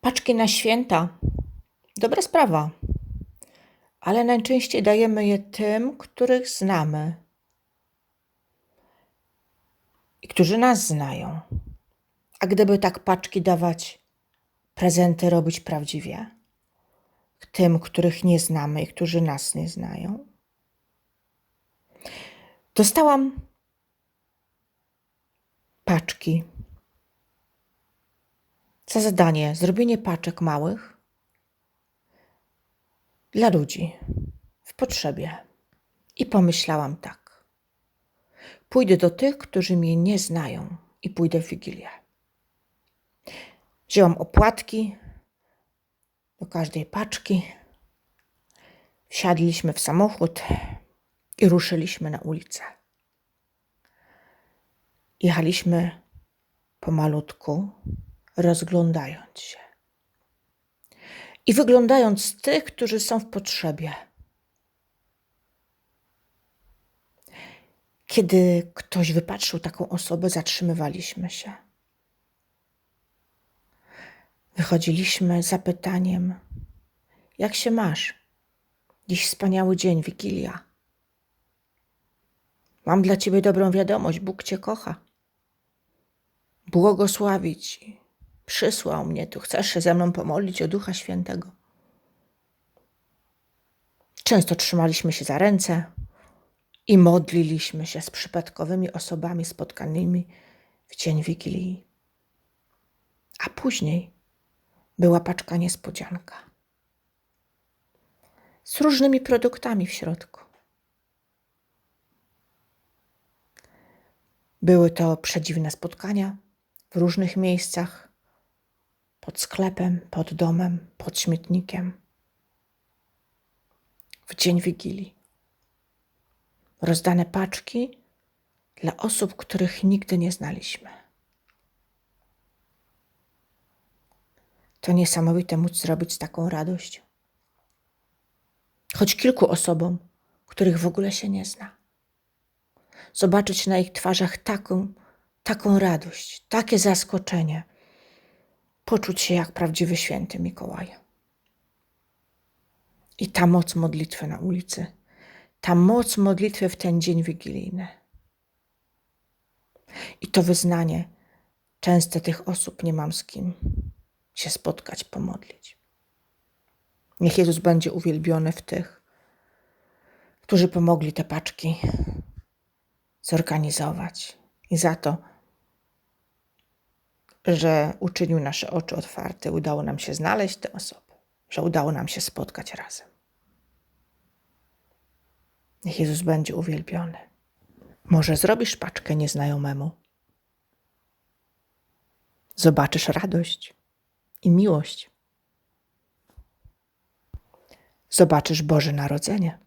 Paczki na święta. Dobra sprawa. Ale najczęściej dajemy je tym, których znamy i którzy nas znają. A gdyby tak paczki dawać, prezenty robić prawdziwie, tym, których nie znamy i którzy nas nie znają. Dostałam paczki za zadanie zrobienie paczek małych dla ludzi w potrzebie. I pomyślałam tak. Pójdę do tych, którzy mnie nie znają i pójdę w Wigilię. Wzięłam opłatki do każdej paczki. Wsiadliśmy w samochód i ruszyliśmy na ulicę. Jechaliśmy pomalutku, rozglądając się i wyglądając tych, którzy są w potrzebie. Kiedy ktoś wypatrzył taką osobę, zatrzymywaliśmy się. Wychodziliśmy z zapytaniem: Jak się masz? Dziś wspaniały dzień, Wigilia. Mam dla ciebie dobrą wiadomość: Bóg cię kocha. Błogosławi ci. Przysłał mnie tu. Chcesz się ze mną pomodlić o Ducha Świętego? Często trzymaliśmy się za ręce i modliliśmy się z przypadkowymi osobami spotkanymi w dzień Wigilii. A później była paczka niespodzianka z różnymi produktami w środku. Były to przedziwne spotkania w różnych miejscach pod sklepem, pod domem, pod śmietnikiem. W dzień Wigilii. Rozdane paczki dla osób, których nigdy nie znaliśmy. To niesamowite móc zrobić taką radość. Choć kilku osobom, których w ogóle się nie zna. Zobaczyć na ich twarzach taką, taką radość, takie zaskoczenie, poczuć się jak prawdziwy święty Mikołaj. I ta moc modlitwy na ulicy, ta moc modlitwy w ten dzień wigilijny. I to wyznanie, często tych osób nie mam z kim się spotkać, pomodlić. Niech Jezus będzie uwielbiony w tych, którzy pomogli te paczki zorganizować. I za to, że uczynił nasze oczy otwarte, udało nam się znaleźć te osoby, że udało nam się spotkać razem. Niech Jezus będzie uwielbiony. Może zrobisz paczkę nieznajomemu. Zobaczysz radość i miłość. Zobaczysz Boże Narodzenie.